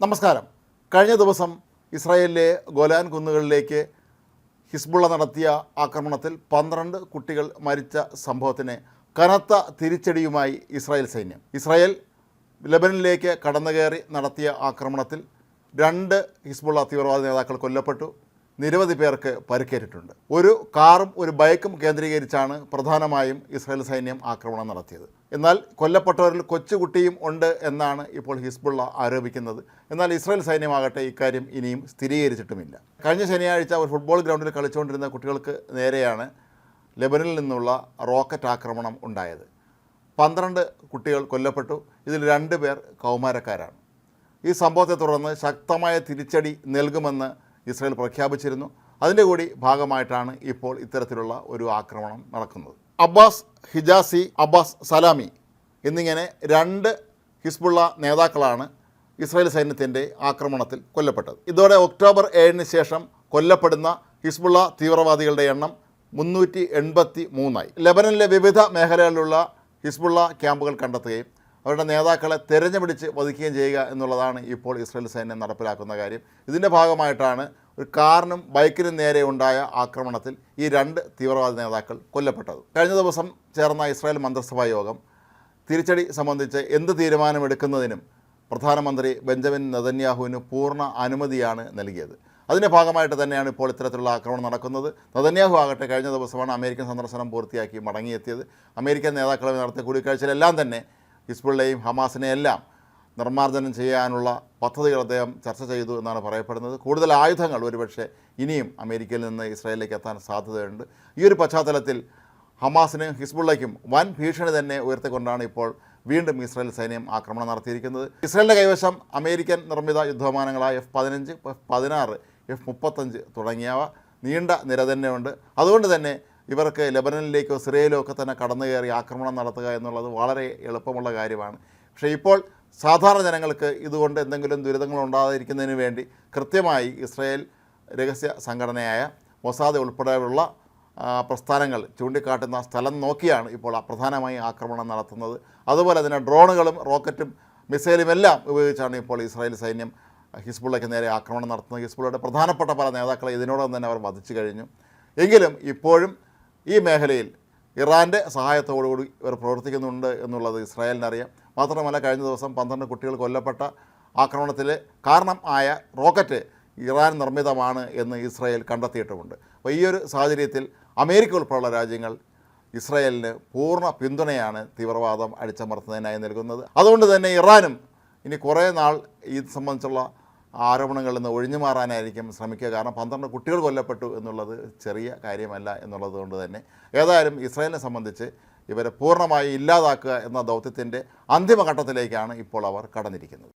നമസ്കാരം. കഴിഞ്ഞ ദിവസം ഇസ്രായേലിലെ ഗോലാൻ കുന്നുകളിലേക്ക് ഹിസ്ബുള്ള നടത്തിയ ആക്രമണത്തിൽ പന്ത്രണ്ട് കുട്ടികൾ മരിച്ച സംഭവത്തിന് കനത്ത തിരിച്ചടിയുമായി ഇസ്രായേൽ സൈന്യം. ഇസ്രായേൽ ലബനിലേക്ക് കടന്നുകയറി നടത്തിയ ആക്രമണത്തിൽ രണ്ട് ഹിസ്ബുള്ള തീവ്രവാദ നേതാക്കൾ കൊല്ലപ്പെട്ടു. നിരവധി പേർക്ക് പരിക്കേറ്റിട്ടുണ്ട്. ഒരു കാറും ഒരു ബൈക്കും കേന്ദ്രീകരിച്ചാണ് പ്രധാനമായും ഇസ്രായേൽ സൈന്യം ആക്രമണം നടത്തിയത്. എന്നാൽ കൊല്ലപ്പെട്ടവരിൽ കൊച്ചുകുട്ടിയും ഉണ്ട് എന്നാണ് ഇപ്പോൾ ഹിസ്ബുള്ള ആരോപിക്കുന്നത്. എന്നാൽ ഇസ്രായേൽ സൈന്യമാകട്ടെ ഇക്കാര്യം ഇനിയും സ്ഥിരീകരിച്ചിട്ടുമില്ല. കഴിഞ്ഞ ശനിയാഴ്ച ഒരു ഫുട്ബോൾ ഗ്രൗണ്ടിൽ കളിച്ചുകൊണ്ടിരുന്ന കുട്ടികൾക്ക് നേരെയാണ് ലെബനിൽ നിന്നുള്ള റോക്കറ്റ് ആക്രമണം ഉണ്ടായത്. പന്ത്രണ്ട് കുട്ടികൾ കൊല്ലപ്പെട്ടു. ഇതിൽ രണ്ട് പേർ കൗമാരക്കാരാണ്. ഈ സംഭവത്തെ തുടർന്ന് ശക്തമായ തിരിച്ചടി നൽകുമെന്ന് ഇസ്രായേൽ പ്രഖ്യാപിച്ചിരുന്നു. അതിന്റെ കൂടി ഭാഗമായിട്ടാണ് ഇപ്പോൾ ഇത്തരത്തിലുള്ള ഒരു ആക്രമണം നടക്കുന്നത്. അബ്ബാസ് ഹിജാസി അബ്ബാസ് സലാമി എന്നിങ്ങനെ രണ്ട് ഹിസ്ബുള്ള നേതാക്കളാണ് ഇസ്രായേൽ സൈന്യത്തിന്റെ ആക്രമണത്തിൽ കൊല്ലപ്പെട്ടത്. ഇതോടെ ഒക്ടോബർ ഏഴിന് ശേഷം കൊല്ലപ്പെടുന്ന ഹിസ്ബുള്ള തീവ്രവാദികളുടെ എണ്ണം മുന്നൂറ്റി എൺപത്തി മൂന്നായി. ലെബനനിലെ വിവിധ മേഖലകളിലുള്ള ഹിസ്ബുള്ള ക്യാമ്പുകൾ കണ്ടെത്തുകയും അവരുടെ നേതാക്കളെ തെരഞ്ഞുപിടിച്ച് വധിക്കുകയും ചെയ്യുക എന്നുള്ളതാണ് ഇപ്പോൾ ഇസ്രയേൽ സൈന്യം നടപ്പിലാക്കുന്ന കാര്യം. ഇതിന്റെ ഭാഗമായിട്ടാണ് ഒരു കാറിനും ബൈക്കിനും നേരെ ഉണ്ടായ ആക്രമണത്തിൽ ഈ രണ്ട് തീവ്രവാദ നേതാക്കൾ കൊല്ലപ്പെട്ടത്. കഴിഞ്ഞ ദിവസം ചേർന്ന ഇസ്രായേൽ മന്ത്രിസഭാ യോഗം തിരിച്ചടി സംബന്ധിച്ച് എന്ത് തീരുമാനമെടുക്കുന്നതിനും പ്രധാനമന്ത്രി ബെഞ്ചമിൻ നെതന്യാഹുവിന് പൂർണ അനുമതിയാണ് നൽകിയത്. അതിന്റെ ഭാഗമായിട്ട് തന്നെയാണ് ഇപ്പോൾ ഇത്തരത്തിലുള്ള ആക്രമണം നടക്കുന്നത്. നദന്യാഹു ആകട്ടെ കഴിഞ്ഞ ദിവസമാണ് അമേരിക്കൻ സന്ദർശനം പൂർത്തിയാക്കി മടങ്ങിയെത്തിയത്. അമേരിക്കൻ നേതാക്കളുമായി നടത്തിയ കൂടിക്കാഴ്ചയിലെല്ലാം തന്നെ ഹിസ്ബുള്ളയും ഹമാസിനെയെല്ലാം നിർമ്മാർജനം ചെയ്യാനുള്ള പദ്ധതികൾ അദ്ദേഹം ചർച്ച ചെയ്തു എന്നാണ് പറയപ്പെടുന്നത്. കൂടുതൽ ആയുധങ്ങൾ ഒരുപക്ഷെ ഇനിയും അമേരിക്കയിൽ നിന്ന് ഇസ്രായേലിലേക്ക് എത്താൻ സാധ്യതയുണ്ട്. ഈ ഒരു പശ്ചാത്തലത്തിൽ ഹമാസിനും ഹിസ്ബുള്ളയ്ക്കും വൻ ഭീഷണി തന്നെ ഉയർത്തിക്കൊണ്ടാണ് ഇപ്പോൾ വീണ്ടും ഇസ്രായേൽ സൈന്യം ആക്രമണം നടത്തിയിരിക്കുന്നത്. ഇസ്രായേലിന്റെ കൈവശം അമേരിക്കൻ നിർമ്മിത യുദ്ധവിമാനങ്ങളായ എഫ് പതിനഞ്ച് എഫ് പതിനാറ് എഫ് മുപ്പത്തഞ്ച് തുടങ്ങിയവ നീണ്ട നിര തന്നെയുണ്ട്. അതുകൊണ്ട് തന്നെ ഇവർക്ക് ലെബനനിലേക്കോ സിറിയയിലോ ഒക്കെ തന്നെ കടന്നു കയറി ആക്രമണം നടത്തുക എന്നുള്ളത് വളരെ എളുപ്പമുള്ള കാര്യമാണ്. പക്ഷേ ഇപ്പോൾ സാധാരണ ജനങ്ങൾക്ക് ഇതുകൊണ്ട് എന്തെങ്കിലും ദുരിതങ്ങൾ ഉണ്ടാകാതിരിക്കുന്നതിന് വേണ്ടി കൃത്യമായി ഇസ്രായേൽ രഹസ്യ സംഘടനയായ മൊസാദ് ഉൾപ്പെടെയുള്ള പ്രസ്ഥാനങ്ങൾ ചൂണ്ടിക്കാട്ടുന്ന സ്ഥലം നോക്കിയാണ് ഇപ്പോൾ പ്രധാനമായും ആക്രമണം നടത്തുന്നത്. അതുപോലെ തന്നെ ഡ്രോണുകളും റോക്കറ്റും മിസൈലും എല്ലാം ഉപയോഗിച്ചാണ് ഇപ്പോൾ ഇസ്രായേൽ സൈന്യം ഹിസ്ബുള്ളയ്ക്ക് നേരെ ആക്രമണം നടത്തുന്നത്. ഹിസ്ബുള്ളയുടെ പ്രധാനപ്പെട്ട പല നേതാക്കളെ ഇതിനോടൊപ്പം തന്നെ അവർ വധിച്ചു കഴിഞ്ഞു. എങ്കിലും ഇപ്പോഴും ഈ മേഖലയിൽ ഇറാന്റെ സഹായത്തോടുകൂടി ഇവർ പ്രവർത്തിക്കുന്നുണ്ട് എന്നുള്ളത് ഇസ്രായേലിനറിയാം. മാത്രമല്ല കഴിഞ്ഞ ദിവസം പന്ത്രണ്ട് കുട്ടികൾ കൊല്ലപ്പെട്ട ആക്രമണത്തിൽ കാരണം ആയ റോക്കറ്റ് ഇറാൻ നിർമ്മിതമാണ് എന്ന് ഇസ്രായേൽ കണ്ടെത്തിയിട്ടുമുണ്ട്. അപ്പോൾ ഈ ഒരു സാഹചര്യത്തിൽ അമേരിക്ക ഉൾപ്പെടെയുള്ള രാജ്യങ്ങൾ ഇസ്രായേലിന് പൂർണ പിന്തുണയാണ് തീവ്രവാദം അടിച്ചമർത്തുന്നതിനായി നൽകുന്നത്. അതുകൊണ്ട് തന്നെ ഇറാനും ഇനി കുറേ നാൾ ഇത് സംബന്ധിച്ചുള്ള ആരോപണങ്ങളിൽ നിന്ന് ഒഴിഞ്ഞു മാറാനായിരിക്കും ശ്രമിക്കുക. കാരണം പന്ത്രണ്ട് കുട്ടികൾ കൊല്ലപ്പെട്ടു എന്നുള്ളത് ചെറിയ കാര്യമല്ല എന്നുള്ളത് കൊണ്ട് തന്നെ. ഏതായാലും ഇസ്രായേലിനെ സംബന്ധിച്ച് ഇവരെ പൂർണമായി ഇല്ലാതാക്കുക എന്ന ദൗത്യത്തിന്റെ അന്തിമഘട്ടത്തിലേക്കാണ് ഇപ്പോൾ അവർ കടന്നിരിക്കുന്നത്.